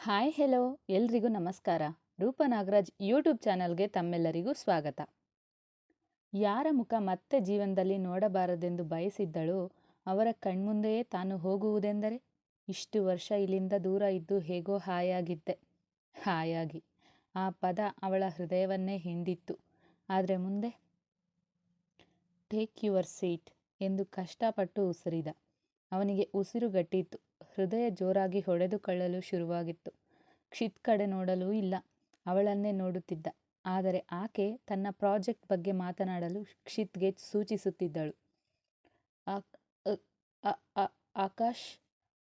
Hi, hello, ಎಲ್ರಿಗೂ ನಮಸ್ಕಾರ. ರೂಪ ನಾಗರಾಜ್ ಯೂಟ್ಯೂಬ್ ಚಾನಲ್ಗೆ ತಮ್ಮೆಲ್ಲರಿಗೂ ಸ್ವಾಗತ. ಯಾರ ಮುಖ ಮತ್ತೆ ಜೀವನದಲ್ಲಿ ನೋಡಬಾರದೆಂದು ಬಯಸಿದ್ದಳೋ, ಅವರ ಕಣ್ಮುಂದೆಯೇ ತಾನು ಹೋಗುವುದೆಂದರೆ? ಇಷ್ಟು ವರ್ಷ ಇಲ್ಲಿಂದ ದೂರ ಇದ್ದು ಹೇಗೋ ಹಾಯಾಗಿದ್ದೆ. ಹಾಯಾಗಿ. ಆ ಪದ ಅವಳ ಹೃದಯವನ್ನೇ ಹಿಂಡಿತ್ತು. ಆದರೆ ಮುಂದೆ? ಟೇಕ್ ಯುವರ್ ಸೀಟ್ ಎಂದು ಕಷ್ಟಪಟ್ಟು ಉಸಿರಿದ. ಅವನಿಗೆ ಉಸಿರುಗಟ್ಟಿತ್ತು ಹೃದಯ ಜೋರಾಗಿ ಹೊಡೆದುಕೊಳ್ಳಲು ಶುರುವಾಗಿತ್ತು. ಕ್ಷಿತ್ ಕಡೆ ನೋಡಲೂ ಇಲ್ಲ. ಅವಳನ್ನೇ ನೋಡುತ್ತಿದ್ದ. ಆದರೆ ಆಕೆ ತನ್ನ ಪ್ರಾಜೆಕ್ಟ್ ಬಗ್ಗೆ ಮಾತನಾಡಲು ಕ್ಷಿತ್ಗೆ ಸೂಚಿಸುತ್ತಿದ್ದಳು. ಆಕಾಶ್,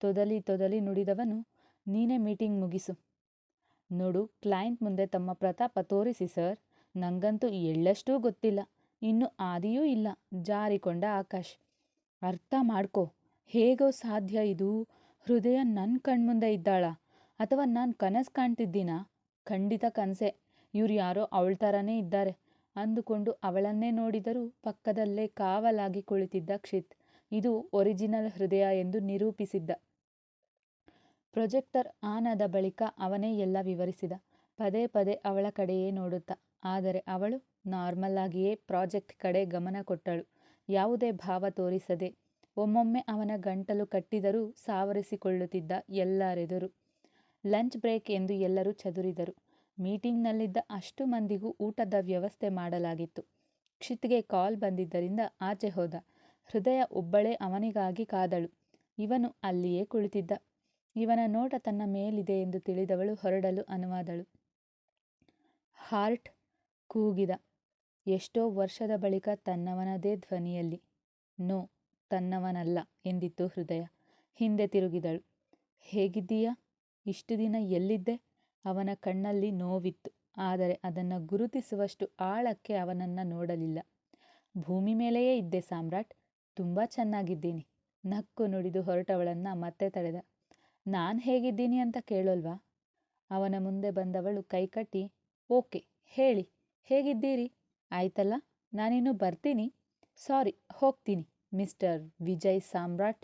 ತೊದಲಿ ತೊದಲಿ ನುಡಿದವನು, ನೀನೇ ಮೀಟಿಂಗ್ ಮುಗಿಸು. ನೋಡು, ಕ್ಲೈಂಟ್ ಮುಂದೆ ತಮ್ಮ ಪ್ರತಾಪ ತೋರಿಸಿ ಸರ್. ನಂಗಂತೂ ಎಳ್ಳಷ್ಟೂ ಗೊತ್ತಿಲ್ಲ. ಇನ್ನು ಆದಿಯೂ ಇಲ್ಲ. ಜಾರಿಕೊಂಡ ಆಕಾಶ್. ಅರ್ಥ ಮಾಡ್ಕೋ. ಹೇಗೋ ಸಾಧ್ಯ ಇದು. ಹೃದಯ ನನ್ನ ಕಣ್ಮುಂದೆ ಇದ್ದಾಳ. ಅಥವಾ ನಾನು ಕನಸು ಕಾಣ್ತಿದ್ದೀನಾ? ಖಂಡಿತ ಕನಸೆ. ಇವ್ರು ಯಾರೋ ಅವಳ ಥರನೇ ಇದ್ದಾರೆ. ಅಂದುಕೊಂಡು ಅವಳನ್ನೇ ನೋಡಿದರೂ ಪಕ್ಕದಲ್ಲೇ ಕಾವಲಾಗಿ ಕುಳಿತಿದ್ದ ಕ್ಷಿತ್. ಇದು ಒರಿಜಿನಲ್ ಹೃದಯ ಎಂದು ನಿರೂಪಿಸಿದ್ದ. ಪ್ರೊಜೆಕ್ಟರ್ ಆನ್ ಆದ ಬಳಿಕ ಅವನೇ ಎಲ್ಲ ವಿವರಿಸಿದ. ಪದೇ ಪದೇ ಅವಳ ಕಡೆಯೇ ನೋಡುತ್ತಾ. ಆದರೆ ಅವಳು ನಾರ್ಮಲ್ ಆಗಿಯೇ ಪ್ರಾಜೆಕ್ಟ್ ಕಡೆ ಗಮನ ಕೊಟ್ಟಳು. ಯಾವುದೇ ಭಾವ ತೋರಿಸದೆ ಒಮ್ಮೊಮ್ಮೆ ಅವನ ಗಂಟಲು ಕಟ್ಟಿದರೂ ಸಾವರಿಸಿಕೊಳ್ಳುತ್ತಿದ್ದ ಎಲ್ಲರೆದುರು. ಲಂಚ್ ಬ್ರೇಕ್ ಎಂದು ಎಲ್ಲರೂ ಚದುರಿದರು. ಮೀಟಿಂಗ್ನಲ್ಲಿದ್ದ ಅಷ್ಟು ಮಂದಿಗೂ ಊಟದ ವ್ಯವಸ್ಥೆ ಮಾಡಲಾಗಿತ್ತು. ಕ್ಷಿತ್ಗೆ ಕಾಲ್ ಬಂದಿದ್ದರಿಂದ ಆಚೆ ಹೋದ. ಹೃದಯ ಒಬ್ಬಳೇ ಅವನಿಗಾಗಿ ಕಾದಳು. ಇವನು ಅಲ್ಲಿಯೇ ಕುಳಿತಿದ್ದ. ಇವನ ನೋಟ ತನ್ನ ಮೇಲಿದೆ ಎಂದು ತಿಳಿದವಳು ಹೊರಡಲು ಅನುವಾದಳು. ಹಾರ್ಟ್ ಕೂಗಿದ. ಎಷ್ಟೋ ವರ್ಷದ ಬಳಿಕ ತನ್ನವನದೇ ಧ್ವನಿಯಲ್ಲಿ, ನೋ ತನ್ನವನಲ್ಲ ಎಂದಿತ್ತು ಹೃದಯ. ಹಿಂದೆ ತಿರುಗಿದಳು. ಹೇಗಿದ್ದೀಯಾ? ಇಷ್ಟು ದಿನ ಎಲ್ಲಿದ್ದೆ? ಅವನ ಕಣ್ಣಲ್ಲಿ ನೋವಿತ್ತು. ಆದರೆ ಅದನ್ನು ಗುರುತಿಸುವಷ್ಟು ಆಳಕ್ಕೆ ಅವನನ್ನು ನೋಡಲಿಲ್ಲ. ಭೂಮಿ ಮೇಲೆಯೇ ಇದ್ದೆ ಸಾಮ್ರಾಟ್. ತುಂಬ ಚೆನ್ನಾಗಿದ್ದೀನಿ. ನಕ್ಕು ನುಡಿದು ಹೊರಟವಳನ್ನು ಮತ್ತೆ ತಡೆದ. ನಾನು ಹೇಗಿದ್ದೀನಿ ಅಂತ ಕೇಳೋಲ್ವಾ? ಅವನ ಮುಂದೆ ಬಂದವಳು ಕೈಕಟ್ಟಿ, ಓಕೆ, ಹೇಳಿ. ಹೇಗಿದ್ದೀರಿ? ಆಯ್ತಲ್ಲ? ನಾನಿನ್ನು ಬರ್ತೀನಿ. ಸಾರಿ, ಹೋಗ್ತೀನಿ. ಮಿಸ್ಟರ್ ವಿಜಯ್ ಸಾಮ್ರಾಟ್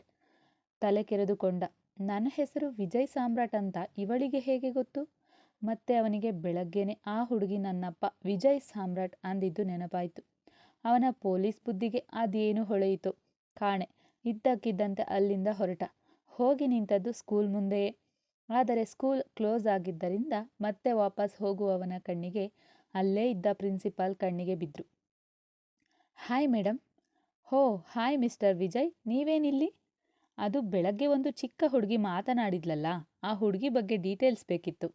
ತಲೆ ಕೆರೆದುಕೊಂಡ. ನನ್ನ ಹೆಸರು ವಿಜಯ್ ಸಾಮ್ರಾಟ್ ಅಂತ ಇವಳಿಗೆ ಹೇಗೆ ಗೊತ್ತು? ಮತ್ತೆ ಅವನಿಗೆ ಬೆಳಗ್ಗೆನೆ ಆ ಹುಡುಗಿ ನನ್ನಪ್ಪ ವಿಜಯ್ ಸಾಮ್ರಾಟ್ ಅಂದಿದ್ದು ನೆನಪಾಯಿತು. ಅವನ ಪೊಲೀಸ್ ಬುದ್ಧಿಗೆ ಅದೇನು ಹೊಳೆಯಿತು. ಕಾಣೆ, ಇದ್ದಕ್ಕಿದ್ದಂತೆ ಅಲ್ಲಿಂದ ಹೊರಟ. ಹೋಗಿ ನಿಂತದ್ದು ಸ್ಕೂಲ್ ಮುಂದೆಯೇ. ಆದರೆ ಸ್ಕೂಲ್ ಕ್ಲೋಸ್ ಆಗಿದ್ದರಿಂದ ಮತ್ತೆ ವಾಪಸ್ ಹೋಗುವವನ ಕಣ್ಣಿಗೆ ಅಲ್ಲೇ ಇದ್ದ ಪ್ರಿನ್ಸಿಪಾಲ್ ಕಣ್ಣಿಗೆ ಬಿದ್ದರು ಹಾಯ್ ಮೇಡಮ್ ಹೋ, ಹಾಯ್ ಮಿಸ್ಟರ್ ವಿಜಯ್, ನೀವೇನಿಲ್ಲಿ? ಅದು ಬೆಳಗ್ಗೆ ಒಂದು ಚಿಕ್ಕ ಹುಡುಗಿ ಮಾತನಾಡಿದ್ಲಲ್ಲ, ಆ ಹುಡುಗಿ ಬಗ್ಗೆ ಡೀಟೇಲ್ಸ್ ಬೇಕಿತ್ತು.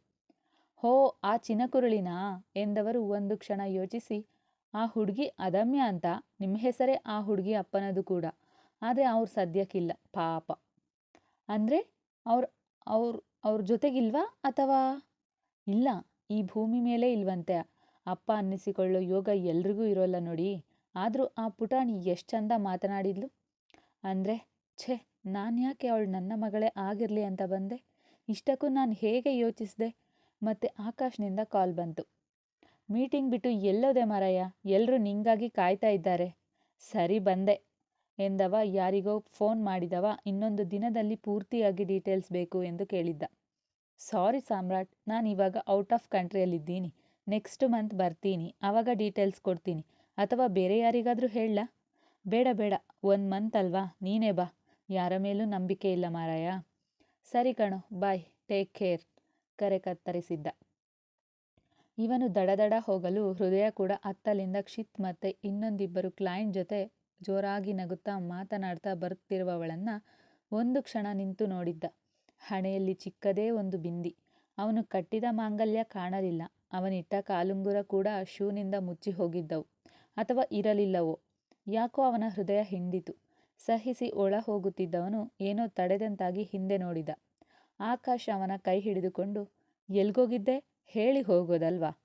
ಹೋ, ಆ ಚಿನಕುರುಳಿನಾ? ಎಂದವರು ಒಂದು ಕ್ಷಣ ಯೋಚಿಸಿ, ಆ ಹುಡುಗಿ ಅದಮ್ಯ ಅಂತ, ನಿಮ್ಮ ಹೆಸರೇ ಆ ಹುಡುಗಿ ಅಪ್ಪನದು ಕೂಡ, ಆದರೆ ಅವ್ರು ಸದ್ಯಕ್ಕಿಲ್ಲ, ಪಾಪ. ಅಂದರೆ ಅವ್ರು, ಅವ್ರ ಅವ್ರ ಜೊತೆಗಿಲ್ವಾ ಅಥವಾ? ಇಲ್ಲ, ಈ ಭೂಮಿ ಮೇಲೆ ಇಲ್ವಂತೆ, ಅಪ್ಪ ಅನ್ನಿಸಿಕೊಳ್ಳೋ ಯೋಗ ಎಲ್ರಿಗೂ ಇರೋಲ್ಲ ನೋಡಿ. ಆದರೂ ಆ ಪುಟಾಣಿ ಎಷ್ಟು ಚಂದ ಮಾತನಾಡಿದ್ಲು. ಅಂದರೆ, ಛೆ, ನಾನು ಯಾಕೆ ಅವಳು ನನ್ನ ಮಗಳೇ ಆಗಿರಲಿ ಅಂತ ಬಂದೆ. ಇಷ್ಟಕ್ಕೂ ನಾನು ಹೇಗೆ ಯೋಚಿಸಿದೆ? ಮತ್ತೆ ಆಕಾಶ್ನಿಂದ ಕಾಲ್ ಬಂತು. ಮೀಟಿಂಗ್ ಬಿಟ್ಟು ಎಲ್ಲೋದೆ ಮಾರಾಯ ಎಲ್ಲರೂ ನಿಂಗಾಗಿ ಕಾಯ್ತಾ ಇದ್ದಾರೆ. ಸರಿ ಬಂದೆ ಎಂದವ ಯಾರಿಗೋ ಫೋನ್ ಮಾಡಿದವ ಇನ್ನೊಂದು ದಿನದಲ್ಲಿ ಪೂರ್ತಿಯಾಗಿ ಡೀಟೇಲ್ಸ್ ಬೇಕು ಎಂದು ಕೇಳಿದ್ದ. ಸಾರಿ ಸಾಮ್ರಾಟ್, ನಾನು ಇವಾಗ ಔಟ್ ಆಫ್ ಕಂಟ್ರಿಯಲ್ಲಿದ್ದೀನಿ. ನೆಕ್ಸ್ಟ್ ಮಂತ್ ಬರ್ತೀನಿ ಆವಾಗ ಡೀಟೇಲ್ಸ್ ಕೊಡ್ತೀನಿ. ಅಥವಾ ಬೇರೆ ಯಾರಿಗಾದರೂ ಹೇಳಲಾ ಬೇಡ ಬೇಡ. ಒಂದು ಮಂತ್ ಅಲ್ವಾ? ನೀನೇ ಬಾ. ಯಾರ ಮೇಲೂ ನಂಬಿಕೆ ಇಲ್ಲ ಮಾರಾಯ. ಸರಿ ಕಣೋ, ಬಾಯ್. Take care. ಕರೆ ಕತ್ತರಿಸಿದ್ದ. ಇವನು ದಡದಡ ಹೋಗಲು ಹೃದಯ ಕೂಡ ಅತ್ತಲಿಂದ ಕ್ಷಿತ್ ಮತ್ತೆ ಇನ್ನೊಂದಿಬ್ಬರು ಕ್ಲೈಂಟ್ ಜೊತೆ ಜೋರಾಗಿ ನಗುತ್ತಾ ಮಾತನಾಡ್ತಾ ಬರುತ್ತಿರುವವಳನ್ನು ಒಂದು ಕ್ಷಣ ನಿಂತು ನೋಡಿದ್ದ. ಹಣೆಯಲ್ಲಿ ಚಿಕ್ಕದೇ ಒಂದು ಬಿಂದಿ. ಅವನು ಕಟ್ಟಿದ ಮಾಂಗಲ್ಯ ಕಾಣಲಿಲ್ಲ. ಅವನಿಟ್ಟ ಕಾಲುಂಗುರ ಕೂಡ ಶೂನಿಂದ ಮುಚ್ಚಿ ಹೋಗಿದ್ದವು. ಅಥವಾ ಇರಲಿಲ್ಲವೋ? ಯಾಕೋ ಅವನ ಹೃದಯ ಹಿಂಡಿತು. ಸಹಿಸಿ ಒಳ ಹೋಗುತ್ತಿದ್ದವನು ಏನೋ ತಡೆದಂತಾಗಿ ಹಿಂದೆ ನೋಡಿದ. ಆಕಾಶ ಅವನ ಕೈ ಹಿಡಿದುಕೊಂಡು, ಎಲ್ಗೋಗಿದ್ದೆ? ಹೇಳಿ ಹೋಗೋದಲ್ವಾ?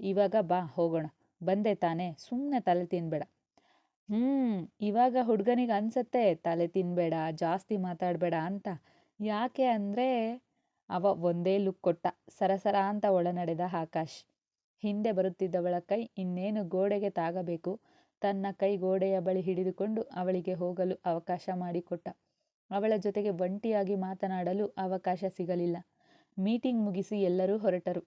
ಇವಾಗ ಬಾ, ಹೋಗೋಣ. ಬಂದೆ ತಾನೇ. ಸುಮ್ಮನೆ ತಲೆ ತಿನ್ಬೇಡ. ಹ್ಞೂ ಇವಾಗ ಹುಡುಗನಿಗೆ ಅನ್ಸತ್ತೆ. ತಲೆ ತಿನ್ಬೇಡ, ಜಾಸ್ತಿ ಮಾತಾಡಬೇಡ ಅಂತ. ಯಾಕೆ ಅಂದರೆ, ಅವ ಒಂದೇ ಲುಕ್ ಕೊಟ್ಟ. ಸರಸರ ಅಂತ ಒಳನಡೆದ ಆಕಾಶ್. ಹಿಂದೆ ಬರುತ್ತಿದ್ದವಳ ಕೈ ಇನ್ನೇನು ಗೋಡೆಗೆ ತಾಗಬೇಕು? ತನ್ನ ಕೈ ಗೋಡೆಯ ಬಳಿ ಹಿಡಿದುಕೊಂಡು ಅವಳಿಗೆ ಹೋಗಲು ಅವಕಾಶ ಮಾಡಿಕೊಟ್ಟ. ಅವಳ ಜೊತೆಗೆ ಒಂಟಿಯಾಗಿ ಮಾತನಾಡಲು ಅವಕಾಶ ಸಿಗಲಿಲ್ಲ. ಮೀಟಿಂಗ್ ಮುಗಿಸಿ ಎಲ್ಲರೂ ಹೊರಟರು.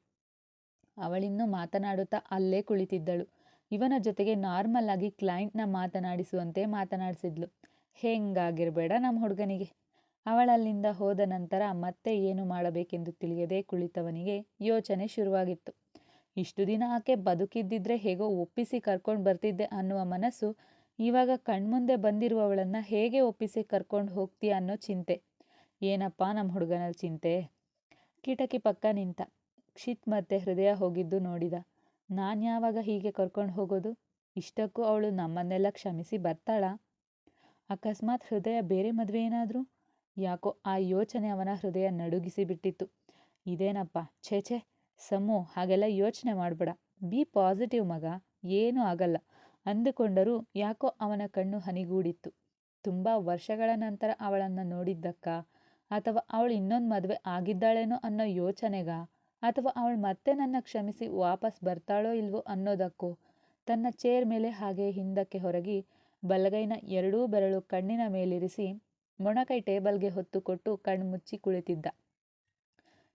ಅವಳಿನ್ನೂ ಮಾತನಾಡುತ್ತಾ ಅಲ್ಲೇ ಕುಳಿತಿದ್ದಳು. ಇವನ ಜೊತೆಗೆ ನಾರ್ಮಲ್ ಆಗಿ ಕ್ಲೈಂಟ್ನ ಮಾತನಾಡಿಸುವಂತೆ ಮಾತನಾಡಿಸಿದ್ಲು. ಹೆಂಗಾಗಿರಬೇಡ ನಮ್ಮ ಹುಡುಗನಿಗೆ. ಅವಳಲ್ಲಿಂದ ಹೋದ ನಂತರ ಮತ್ತೆ ಏನು ಮಾಡಬೇಕೆಂದು ತಿಳಿಯದೆ ಕುಳಿತವನಿಗೆ ಯೋಚನೆ ಶುರುವಾಗಿತ್ತು. ಇಷ್ಟು ದಿನ ಆಕೆ ಬದುಕಿದ್ದಿದ್ರೆ ಹೇಗೋ ಒಪ್ಪಿಸಿ ಕರ್ಕೊಂಡು ಬರ್ತಿದ್ದೆ ಅನ್ನುವ ಮನಸ್ಸು ಇವಾಗ ಕಣ್ಮುಂದೆ ಬಂದಿರುವವಳನ್ನು ಹೇಗೆ ಒಪ್ಪಿಸಿ ಕರ್ಕೊಂಡು ಹೋಗ್ತೀಯ ಅನ್ನೋ ಚಿಂತೆ. ಏನಪ್ಪ ನಮ್ಮ ಹುಡುಗನ ಚಿಂತೆ? ಕಿಟಕಿ ಪಕ್ಕ ನಿಂತ. ಕ್ಷಿತ್ ಮತ್ತೆ ಹೃದಯ ಹೋಗಿದ್ದು ನೋಡಿದ. ನಾನು ಯಾವಾಗ ಹೀಗೆ ಕರ್ಕೊಂಡು ಹೋಗೋದು? ಇಷ್ಟಕ್ಕೂ ಅವಳು ನಮ್ಮನ್ನೆಲ್ಲ ಕ್ಷಮಿಸಿ ಬರ್ತಾಳ? ಅಕಸ್ಮಾತ್ ಹೃದಯ ಬೇರೆ ಮದುವೆ ಏನಾದರೂ? ಯಾಕೋ ಆ ಯೋಚನೆ ಅವನ ಹೃದಯ ನಡುಗಿಸಿ ಬಿಟ್ಟಿತ್ತು. ಇದೇನಪ್ಪ, ಛೇ ಛೇ ಸಮು, ಹಾಗೆಲ್ಲ ಯೋಚನೆ ಮಾಡಬೇಡ. ಬಿ ಪಾಸಿಟಿವ್ ಮಗ, ಏನೂ ಆಗಲ್ಲ. ಅಂದುಕೊಂಡರೂ ಯಾಕೋ ಅವನ ಕಣ್ಣು ಹನಿಗೂಡಿತ್ತು. ತುಂಬ ವರ್ಷಗಳ ನಂತರ ಅವಳನ್ನು ನೋಡಿದ್ದಕ್ಕ? ಅಥವಾ ಅವಳು ಇನ್ನೊಂದು ಮದುವೆ ಆಗಿದ್ದಾಳೇನೋ ಅನ್ನೋ ಯೋಚನೆಗ? ಅಥವಾ ಅವಳು ಮತ್ತೆ ನನ್ನ ಕ್ಷಮಿಸಿ ವಾಪಸ್ ಬರ್ತಾಳೋ ಇಲ್ವೋ ಅನ್ನೋದಕ್ಕೋ? ತನ್ನ ಚೇರ್ ಮೇಲೆ ಹಾಗೆ ಹಿಂದಕ್ಕೆ ಹೊರಗಿ, ಬಲಗೈನ ಎರಡೂ ಬೆರಳು ಕಣ್ಣಿನ ಮೇಲಿರಿಸಿ, ಮೊಣಕೈ ಟೇಬಲ್ಗೆ ಹೊತ್ತು ಕೊಟ್ಟು ಕಣ್ಣು ಮುಚ್ಚಿ ಕುಳಿತಿದ್ದ.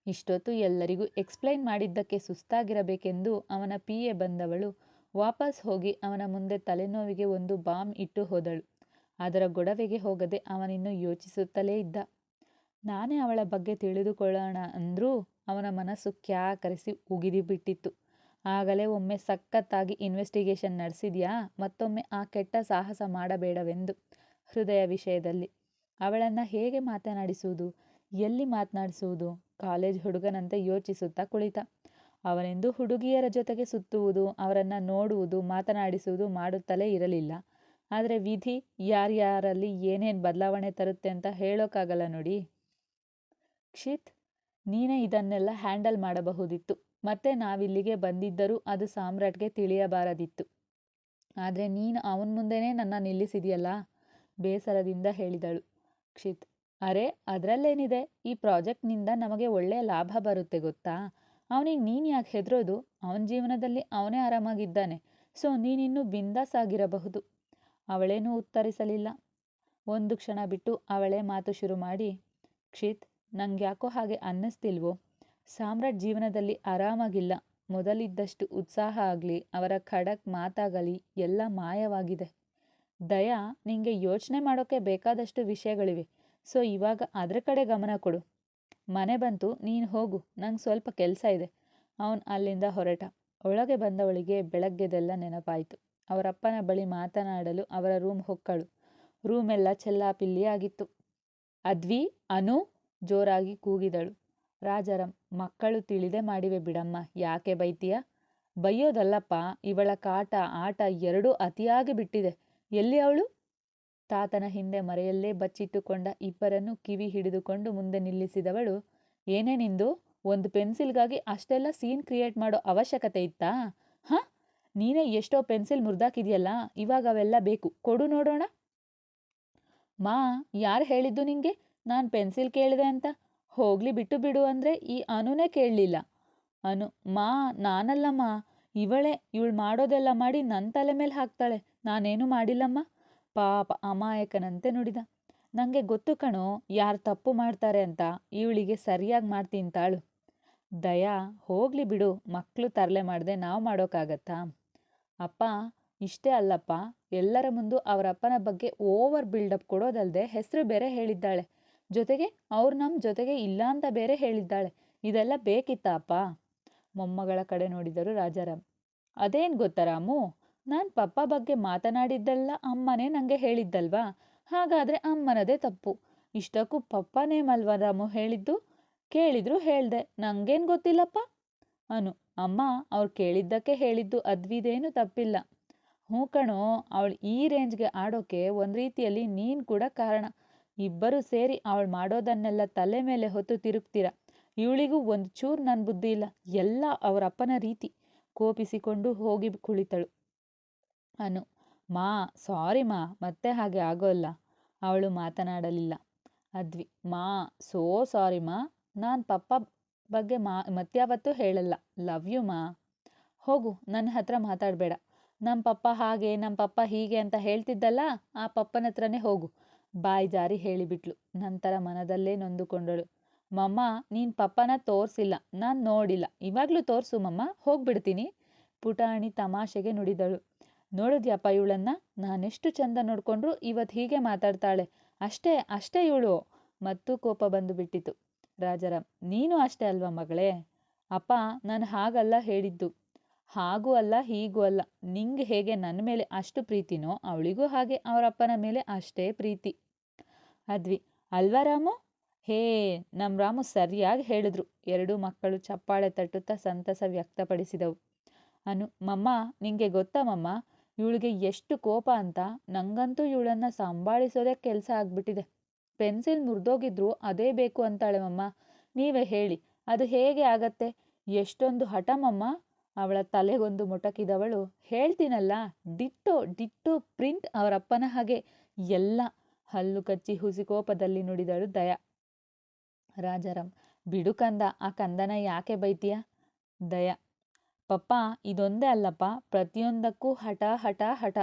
ಇಷ್ಟೊತ್ತು ಎಲ್ಲರಿಗೂ ಎಕ್ಸ್ಪ್ಲೈನ್ ಮಾಡಿದ್ದಕ್ಕೆ ಸುಸ್ತಾಗಿರಬೇಕೆಂದು ಅವನ ಪಿ ಎ ಬಂದವಳು. ವಾಪಸ್ ಹೋಗಿ ಅವನ ಮುಂದೆ ತಲೆನೋವಿಗೆ ಒಂದು ಬಾಂಬ್ ಇಟ್ಟು ಹೋದಳು. ಅದರ ಗೊಡವೆಗೆ ಹೋಗದೆ ಅವನಿನ್ನು ಯೋಚಿಸುತ್ತಲೇ ಇದ್ದ. ನಾನೇ ಅವಳ ಬಗ್ಗೆ ತಿಳಿದುಕೊಳ್ಳೋಣ ಅಂದರೂ ಅವನ ಮನಸ್ಸು ಕ್ಯಾಕರಿಸಿ ಕರೆಸಿ ಬಿಟ್ಟಿತ್ತು ಆಗಲೇ ಒಮ್ಮೆ ಸಖತ್ತಾಗಿ ಇನ್ವೆಸ್ಟಿಗೇಷನ್ ನಡೆಸಿದ್ಯಾ? ಮತ್ತೊಮ್ಮೆ ಆ ಕೆಟ್ಟ ಸಾಹಸ ಮಾಡಬೇಡವೆಂದು ಹೃದಯ ವಿಷಯದಲ್ಲಿ. ಅವಳನ್ನು ಹೇಗೆ ಮಾತನಾಡಿಸುವುದು? ಎಲ್ಲಿ ಮಾತನಾಡಿಸುವುದು? ಕಾಲೇಜ್ ಹುಡುಗನಂತೆ ಯೋಚಿಸುತ್ತಾ ಕುಳಿತ. ಅವನೆಂದು ಹುಡುಗಿಯರ ಜೊತೆಗೆ ಸುತ್ತುವುದು, ಅವರನ್ನು ನೋಡುವುದು, ಮಾತನಾಡಿಸುವುದು ಮಾಡುತ್ತಲೇ ಇರಲಿಲ್ಲ. ಆದರೆ ವಿಧಿ ಯಾರ್ಯಾರಲ್ಲಿ ಏನೇನು ಬದಲಾವಣೆ ತರುತ್ತೆ ಅಂತ ಹೇಳೋಕ್ಕಾಗಲ್ಲ ನೋಡಿ. ಕ್ಷಿತ್, ನೀನೇ ಇದನ್ನೆಲ್ಲ ಹ್ಯಾಂಡಲ್ ಮಾಡಬಹುದಿತ್ತು. ಮತ್ತೆ ನಾವಿಲ್ಲಿಗೆ ಬಂದಿದ್ದರೂ ಅದು ಸಾಮ್ರಾಟ್ಗೆ ತಿಳಿಯಬಾರದಿತ್ತು. ಆದರೆ ನೀನು ಅವನ ಮುಂದೆನೇ ನನ್ನ ನಿಲ್ಲಿಸಿದೆಯಲ್ಲ? ಬೇಸರದಿಂದ ಹೇಳಿದಳು. ಕ್ಷಿತ್ ಅರೆ, ಅದರಲ್ಲೇನಿದೆ? ಈ ಪ್ರಾಜೆಕ್ಟ್ನಿಂದ ನಮಗೆ ಒಳ್ಳೆಯ ಲಾಭ ಬರುತ್ತೆ ಗೊತ್ತಾ? ಅವನಿಗೆ ನೀನು ಯಾಕೆ ಹೆದರೋದು? ಅವನ ಜೀವನದಲ್ಲಿ ಅವನೇ ಆರಾಮಾಗಿದ್ದಾನೆ. ಸೊ, ನೀನಿನ್ನೂ ಬಿಂದಾಸ್ ಆಗಿರಬಹುದು ಅವಳೇನೂ ಉತ್ತರಿಸಲಿಲ್ಲ. ಒಂದು ಕ್ಷಣ ಬಿಟ್ಟು ಅವಳೇ ಮಾತು ಶುರು ಮಾಡಿ, ಕ್ಷಿತ್, ನಂಗೆ ಯಾಕೋ ಹಾಗೆ ಅನ್ನಿಸ್ತಿಲ್ವೋ? ಸಾಮ್ರಾಟ್ ಜೀವನದಲ್ಲಿ ಆರಾಮಾಗಿಲ್ಲ. ಮೊದಲಿದ್ದಷ್ಟು ಉತ್ಸಾಹ ಆಗಲಿ, ಅವರ ಖಡಕ್ ಮಾತಾಗಲಿ, ಎಲ್ಲ ಮಾಯವಾಗಿದೆ. ದಯಾ, ನಿಂಗೆ ಯೋಚನೆ ಮಾಡೋಕ್ಕೆ ಬೇಕಾದಷ್ಟು ವಿಷಯಗಳಿವೆ. ಸೊ ಇವಾಗ ಅದರ ಕಡೆ ಗಮನ ಕೊಡು. ಮನೆ ಬಂತು, ನೀನು ಹೋಗು, ನಂಗೆ ಸ್ವಲ್ಪ ಕೆಲಸ ಇದೆ. ಅವನು ಅಲ್ಲಿಂದ ಹೊರಟ. ಒಳಗೆ ಬಂದವಳಿಗೆ ಬೆಳಗ್ಗೆದೆಲ್ಲ ನೆನಪಾಯಿತು. ಅವರಪ್ಪನ ಬಳಿ ಮಾತನಾಡಲು ಅವರ ರೂಮ್ ಹೊಕ್ಕಳು. ರೂಮೆಲ್ಲ ಚೆಲ್ಲಾಪಿಲ್ಲಿ ಆಗಿತ್ತು. ಅದ್ವಿ, ಅನು ಜೋರಾಗಿ ಕೂಗಿದಳು. ರಾಜಾರಾಮ್, ಮಕ್ಕಳು ತಿಳಿದೇ ಮಾಡಿವೆ ಬಿಡಮ್ಮ, ಯಾಕೆ ಬೈತೀಯ? ಬೈಯೋದಲ್ಲಪ್ಪ, ಇವಳ ಕಾಟ, ಆಟ ಎರಡೂ ಅತಿಯಾಗಿ ಬಿಟ್ಟಿದೆ. ಎಲ್ಲಿ ಅವಳು? ತಾತನ ಹಿಂದೆ ಮರೆಯಲ್ಲೇ ಬಚ್ಚಿಟ್ಟುಕೊಂಡ ಇಬ್ಬರನ್ನು ಕಿವಿ ಹಿಡಿದುಕೊಂಡು ಮುಂದೆ ನಿಲ್ಲಿಸಿದವಳು, ಏನೇ ನಿಂದು, ಒಂದು ಪೆನ್ಸಿಲ್ಗಾಗಿ ಅಷ್ಟೆಲ್ಲ ಸೀನ್ ಕ್ರಿಯೇಟ್ ಮಾಡೋ ಅವಶ್ಯಕತೆ ಇತ್ತಾ? ಹಾಂ? ನೀನೇ ಎಷ್ಟೋ ಪೆನ್ಸಿಲ್ ಮುರಿದಾಕಿದೆಯಲ್ಲ, ಇವಾಗ ಅವೆಲ್ಲ ಬೇಕು, ಕೊಡು ನೋಡೋಣ. ಮಾ, ಯಾರು ಹೇಳಿದ್ದು ನಿಂಗೆ? ನಾನು ಪೆನ್ಸಿಲ್ ಕೇಳಿದೆ ಅಂತ. ಹೋಗ್ಲಿ ಬಿಟ್ಟು ಬಿಡು ಅಂದರೆ ಈ ಅನುನೇ ಕೇಳಲಿಲ್ಲ. ಅನು, ಮಾ, ನಾನಲ್ಲಮ್ಮ. ಇವಳೇ, ಇವಳು ಮಾಡೋದೆಲ್ಲ ಮಾಡಿ ನನ್ನ ತಲೆ ಮೇಲೆ ಹಾಕ್ತಾಳೆ. ನಾನೇನು ಮಾಡಿಲ್ಲಮ್ಮ. ಪಾಪ ಅಮಾಯಕನಂತೆ ನುಡಿದ. ನನಗೆ ಗೊತ್ತು ಕಣೋ, ಯಾರು ತಪ್ಪು ಮಾಡ್ತಾರೆ ಅಂತ ಇವಳಿಗೆ ಸರಿಯಾಗಿ ಮಾಡ್ತೀನಿ ದಯಾ, ಹೋಗ್ಲಿ ಬಿಡು ಮಕ್ಕಳು ತರಲೆ ಮಾಡದೆ ನಾವು ಮಾಡೋಕ್ಕಾಗತ್ತಾ ಅಪ್ಪ, ಇಷ್ಟೇ ಅಲ್ಲಪ್ಪ, ಎಲ್ಲರ ಮುಂದೆ ಅವರಪ್ಪನ ಬಗ್ಗೆ ಓವರ್ ಬಿಲ್ಡಪ್ ಕೊಡೋದಲ್ಲದೆ ಹೆಸರು ಬೇರೆ ಹೇಳಿದ್ದಾಳೆ. ಜೊತೆಗೆ ಅವ್ರು ನಮ್ಮ ಜೊತೆಗೆ ಇಲ್ಲ ಅಂತ ಬೇರೆ ಹೇಳಿದ್ದಾಳೆ. ಇದೆಲ್ಲ ಬೇಕಿತ್ತಾ ಅಪ್ಪ? ಮೊಮ್ಮಗಳ ಕಡೆ ನೋಡಿದರು ರಾಜಾರಾಮ್. ಅದೇನು ಗೊತ್ತಾ ರಾಮು? ನಾನು ಪಪ್ಪ ಬಗ್ಗೆ ಮಾತನಾಡಿದ್ದೆಲ್ಲ ಅಮ್ಮನೇ ನನಗೆ ಹೇಳಿದ್ದಲ್ವಾ? ಹಾಗಾದರೆ ಅಮ್ಮನದೇ ತಪ್ಪು. ಇಷ್ಟಕ್ಕೂ ಪಪ್ಪನೇ ರಾಮು ಹೇಳಿದ್ದು? ಕೇಳಿದ್ರು ಹೇಳ್ದೆ. ನಂಗೇನ್ ಗೊತ್ತಿಲ್ಲಪ್ಪ? ಅನು, ಅಮ್ಮ, ಅವ್ರು ಕೇಳಿದ್ದಕ್ಕೆ ಹೇಳಿದ್ದು ಅದ್ವಿದೇನು ತಪ್ಪಿಲ್ಲ. ಹ್ಞೂ ಕಣೋ, ಅವಳು ಈ ರೇಂಜ್ಗೆ ಆಡೋಕೆ ಒಂದು ರೀತಿಯಲ್ಲಿ ನೀನು ಕೂಡ ಕಾರಣ. ಇಬ್ಬರು ಸೇರಿ ಅವಳು ಮಾಡೋದನ್ನೆಲ್ಲ ತಲೆ ಮೇಲೆ ಹೊತ್ತು ತಿರುಗ್ತೀರ ಇವಳಿಗೂ ಒಂದು ಚೂರು ನನ್ನ ಬುದ್ಧಿ ಇಲ್ಲ. ಎಲ್ಲ ಅವರಪ್ಪನ ರೀತಿ. ಕೋಪಿಸಿಕೊಂಡು ಹೋಗಿ ಕುಳಿತಳು. ಅನು, ಮಾ, ಸಾರಿ ಮಾ, ಮತ್ತೆ ಹಾಗೆ ಆಗೋಲ್ಲ. ಅವಳು ಮಾತನಾಡಲಿಲ್ಲ. ಅದ್ವಿ, ಮಾ, ಸೋ ಸಾರಿ ಮಾ, ನಾನು ಪಪ್ಪ ಬಗ್ಗೆ ಮಾ, ಮತ್ಯಾವತ್ತೂ ಹೇಳಲ್ಲ. ಲವ್ ಯು ಮಾ. ಹೋಗು ನನ್ನ ಹತ್ರ ಮಾತಾಡಬೇಡ. ನಮ್ಮ ಪಪ್ಪ ಹಾಗೆ ನಮ್ಮ ಪಪ್ಪ ಹೀಗೆ ಅಂತ ಹೇಳ್ತಿದ್ದಲ್ಲ, ಆ ಪಪ್ಪನ ಹತ್ರನೇ ಹೋಗು. ಬಾಯಿ ಜಾರಿ ಹೇಳಿಬಿಟ್ಲು. ನಂತರ ಮನದಲ್ಲೇ ನೊಂದುಕೊಂಡಳು. ಮಮ್ಮ, ನೀನು ಪಪ್ಪನ ತೋರಿಸಿಲ್ಲ, ನಾನು ನೋಡಿಲ್ಲ. ಇವಾಗಲೂ ತೋರಿಸು ಮಮ್ಮ, ಹೋಗ್ಬಿಡ್ತೀನಿ. ಪುಟಾಣಿ ತಮಾಷೆಗೆ ನುಡಿದಳು. ನೋಡಿದ್ಯಪ್ಪ ಇವಳನ್ನ? ನಾನೆಷ್ಟು ಚಂದ ನೋಡಿಕೊಂಡ್ರು ಇವತ್ತು ಹೀಗೆ ಮಾತಾಡ್ತಾಳೆ. ಅಷ್ಟೇ ಅಷ್ಟೇ ಇವಳು. ಮತ್ತು ಕೋಪ ಬಂದು ಬಿಟ್ಟಿತು. ರಾಜಾರಾಮ್, ನೀನು ಅಷ್ಟೇ ಅಲ್ವಾ ಮಗಳೇ? ಅಪ್ಪ, ನಾನು ಹಾಗಲ್ಲ ಹೇಳಿದ್ದು. ಹಾಗೂ ಅಲ್ಲ, ಹೀಗೂ ಅಲ್ಲ. ನಿಂಗೆ ಹೇಗೆ ನನ್ನ ಮೇಲೆ ಅಷ್ಟು ಪ್ರೀತಿನೋ ಅವಳಿಗೂ ಹಾಗೆ ಅವರಪ್ಪನ ಮೇಲೆ ಅಷ್ಟೇ ಪ್ರೀತಿ. ಅದ್ವಿ, ಅಲ್ವಾ ರಾಮು? ಹೇ ನಮ್ಮ ರಾಮು ಸರಿಯಾಗಿ ಹೇಳಿದ್ರು. ಎರಡೂ ಮಕ್ಕಳು ಚಪ್ಪಾಳೆ ತಟ್ಟುತ್ತಾ ಸಂತಸ ವ್ಯಕ್ತಪಡಿಸಿದವು. ಅನು, ಮಮ್ಮ, ನಿಂಗೆ ಗೊತ್ತಾ ಮಮ್ಮ? ಇವಳಿಗೆ ಎಷ್ಟು ಕೋಪ ಅಂತ ನಂಗಂತೂ ಇವಳನ್ನ ಸಂಭಾಳಿಸೋದೇ ಕೆಲಸ ಆಗ್ಬಿಟ್ಟಿದೆ. ಪೆನ್ಸಿಲ್ ಮುರಿದೋಗಿದ್ರು ಅದೇ ಬೇಕು ಅಂತಾಳೆ ಮಮ್ಮ. ನೀವೇ ಹೇಳಿ, ಅದು ಹೇಗೆ ಆಗತ್ತೆ? ಎಷ್ಟೊಂದು ಹಠಮಮ್ಮ ಅವಳ ತಲೆಗೊಂದು ಮೊಟಕಿದವಳು, ಹೇಳ್ತೀನಲ್ಲ, ಡಿಟ್ಟು ಡಿಟ್ಟೋ ಪ್ರಿಂಟ್ ಅವರಪ್ಪನ ಹಾಗೆ, ಎಲ್ಲ ಹಲ್ಲು ಕಚ್ಚಿ ಹುಸಿ ಕೋಪದಲ್ಲಿ ನುಡಿದಳು ದಯ. ರಾಜಾರಾಮ್, ಬಿಡು ಕಂದ, ಆ ಕಂದನ ಯಾಕೆ ಬೈತೀಯ? ದಯ ಪಪ್ಪ, ಇದೊಂದೇ ಅಲ್ಲಪ್ಪ, ಪ್ರತಿಯೊಂದಕ್ಕೂ ಹಠ ಹಠ ಹಠ.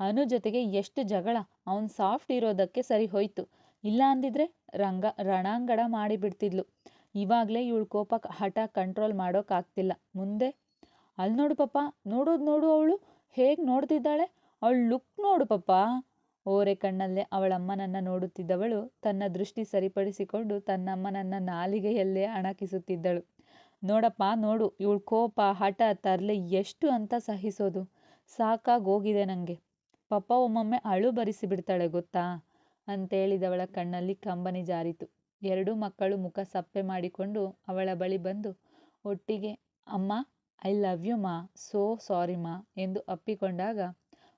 ಅನು ಜೊತೆಗೆ ಎಷ್ಟು ಜಗಳ. ಅವನು ಸಾಫ್ಟ್ ಇರೋದಕ್ಕೆ ಸರಿ ಹೋಯ್ತು. ಇಲ್ಲ ಅಂದಿದ್ರೆ ರಂಗ, ರಣಾಂಗಣ ಮಾಡಿಬಿಡ್ತಿದ್ಲು ಇವಾಗಲೇ ಇವಳು ಕೋಪ ಹಠ ಕಂಟ್ರೋಲ್ ಮಾಡೋಕ್ಕಾಗ್ತಿಲ್ಲ ಮುಂದೆ? ಅಲ್ಲಿ ನೋಡು ಪಪ್ಪ, ನೋಡೋದು ನೋಡು ಅವಳು. ಹೇಗೆ ನೋಡ್ತಿದ್ದಾಳೆ? ಅವಳು ಲುಕ್ ನೋಡು ಪಪ್ಪ. ಓರೆ ಕಣ್ಣಲ್ಲೇ ಅವಳಮ್ಮನನ್ನು ನೋಡುತ್ತಿದ್ದವಳು. ತನ್ನ ದೃಷ್ಟಿ ಸರಿಪಡಿಸಿಕೊಂಡು ತನ್ನಮ್ಮನನ್ನ ನಾಲಿಗೆಯಲ್ಲೇ ಅಣಕಿಸುತ್ತಿದ್ದಳು. ನೋಡಪ್ಪ, ನೋಡು, ಇವಳ ಕೋಪ, ಹಠ, ತರಲೆ ಎಷ್ಟು ಅಂತ ಸಹಿಸೋದು. ಸಾಕಾಗೋಗಿದೆ ನನಗೆ ಪಪ್ಪ ಒಮ್ಮೊಮ್ಮೆ ಅಳು ಬರಿಸಿಬಿಡ್ತಾಳೆ ಗೊತ್ತಾ? ಅಂತೇಳಿದವಳ ಕಣ್ಣಲ್ಲಿ ಕಂಬನಿ ಜಾರಿತು. ಎರಡೂ ಮಕ್ಕಳು ಮುಖ ಸಪ್ಪೆ ಮಾಡಿಕೊಂಡು ಅವಳ ಬಳಿ ಬಂದು, ಒಟ್ಟಿಗೆ, ಅಮ್ಮ, ಐ ಲವ್ ಯು ಮಾ, ಸೋ ಸಾರಿ ಮಾ, ಎಂದು ಅಪ್ಪಿಕೊಂಡಾಗ,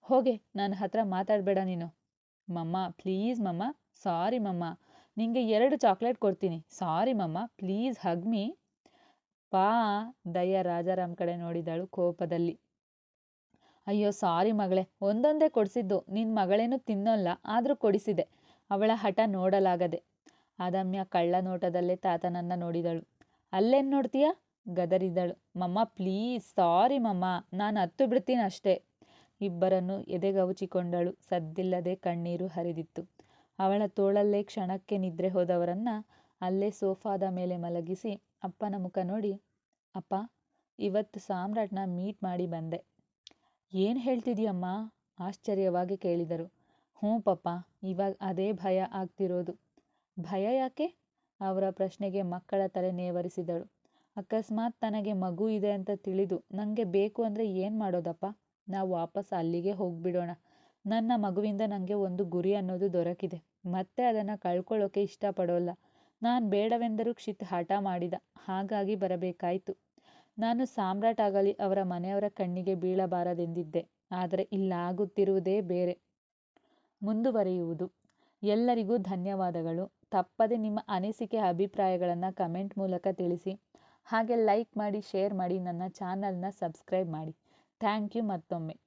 ಹೋಗೆ ನನ್ನ ಹತ್ರ ಮಾತಾಡಬೇಡ ನೀನು. ಮಮ್ಮ, ಪ್ಲೀಸ್ ಮಮ್ಮ, ಸಾರಿ ಮಮ್ಮ. ನಿಂಗೆ ಎರಡು ಚಾಕ್ಲೇಟ್ ಕೊಡ್ತೀನಿ. ಸಾರಿ ಮಮ್ಮ, ಪ್ಲೀಸ್ ಹಗ್ಮಿ ಪಾ ದಯ್ಯ ರಾಜಾರಾಮ್ ಕಡೆ ನೋಡಿದಳು ಕೋಪದಲ್ಲಿ. ಅಯ್ಯೋ ಸಾರಿ ಮಗಳೇ, ಒಂದೊಂದೇ ಕೊಡಿಸಿದ್ದು ನಿನ್ನ ಮಗಳೇನು ತಿನ್ನೋಲ್ಲ, ಆದರೂ ಕೊಡಿಸಿದೆ. ಅವಳ ಹಠ ನೋಡಲಾಗದೆ. ಅದಮ್ಯ ಕಳ್ಳ ನೋಟದಲ್ಲೇ ತಾತನನ್ನ ನೋಡಿದಳು. ಅಲ್ಲೇನು ನೋಡ್ತೀಯಾ? ಗದರಿದಳು. ಮಮ್ಮ, ಪ್ಲೀಸ್, ಸಾರಿ ಮಮ್ಮ, ನಾನು ಹತ್ತು ಬಿಡ್ತೀನಿ ಅಷ್ಟೇ. ಇಬ್ಬರನ್ನು ಎದೆಗವುಚಿಕೊಂಡಳು. ಸದ್ದಿಲ್ಲದೆ ಕಣ್ಣೀರು ಹರಿದಿತ್ತು. ಅವಳ ತೋಳಲ್ಲೇ ಕ್ಷಣಕ್ಕೆ ನಿದ್ರೆ ಹೋದವರನ್ನ ಅಲ್ಲೇ ಸೋಫಾದ ಮೇಲೆ ಮಲಗಿಸಿ ಅಪ್ಪನ ಮುಖ ನೋಡಿ, ಅಪ್ಪ, ಇವತ್ತು ಸಾಮ್ರಾಟ್ನ ಮೀಟ್ ಮಾಡಿ ಬಂದೆ. ಏನು ಹೇಳ್ತಿದ್ದೀಯಮ್ಮ ಆಶ್ಚರ್ಯವಾಗಿ ಕೇಳಿದರು. ಹ್ಞೂ ಪಪ್ಪ, ಇವಾಗ ಅದೇ ಭಯ ಆಗ್ತಿರೋದು. ಭಯ ಯಾಕೆ? ಅವರ ಪ್ರಶ್ನೆಗೆ ಮಕ್ಕಳ ತಲೆ ನೇವರಿಸಿದಳು. ಅಕಸ್ಮಾತ್ ತನಗೆ ಮಗು ಇದೆ ಅಂತ ತಿಳಿದು ನನಗೆ ಬೇಕು ಅಂದರೆ ಏನು ಮಾಡೋದಪ್ಪ? ನಾವು ವಾಪಸ್ ಅಲ್ಲಿಗೆ ಹೋಗಿಬಿಡೋಣ. ನನ್ನ ಮಗುವಿಂದ ನನಗೆ ಒಂದು ಗುರಿ ಅನ್ನೋದು ದೊರಕಿದೆ. ಮತ್ತೆ ಅದನ್ನು ಕಳ್ಕೊಳ್ಳೋಕೆ ಇಷ್ಟಪಡೋಲ್ಲ. ನಾನು ಬೇಡವೆಂದರೂ ಕ್ಷಿತ್ ಹಠ ಮಾಡಿದ. ಹಾಗಾಗಿ ಬರಬೇಕಾಯಿತು. ನಾನು ಸಾಮ್ರಾಟ್ ಆಗಲಿ ಅವರ ಮನೆಯವರ ಕಣ್ಣಿಗೆ ಬೀಳಬಾರದೆಂದಿದ್ದೆ. ಆದರೆ ಇಲ್ಲಾಗುತ್ತಿರುವುದೇ ಬೇರೆ. ಮುಂದುವರಿಯುವುದು. ಎಲ್ಲರಿಗೂ ಧನ್ಯವಾದಗಳು. ತಪ್ಪದೆ ನಿಮ್ಮ ಅನಿಸಿಕೆ ಅಭಿಪ್ರಾಯಗಳನ್ನು ಕಮೆಂಟ್ ಮೂಲಕ ತಿಳಿಸಿ. ಹಾಗೆ ಲೈಕ್ ಮಾಡಿ, ಶೇರ್ ಮಾಡಿ, ನನ್ನ ಚಾನಲ್ನ ಸಬ್ಸ್ಕ್ರೈಬ್ ಮಾಡಿ. ಥ್ಯಾಂಕ್ ಯು ಮತ್ತೊಮ್ಮೆ.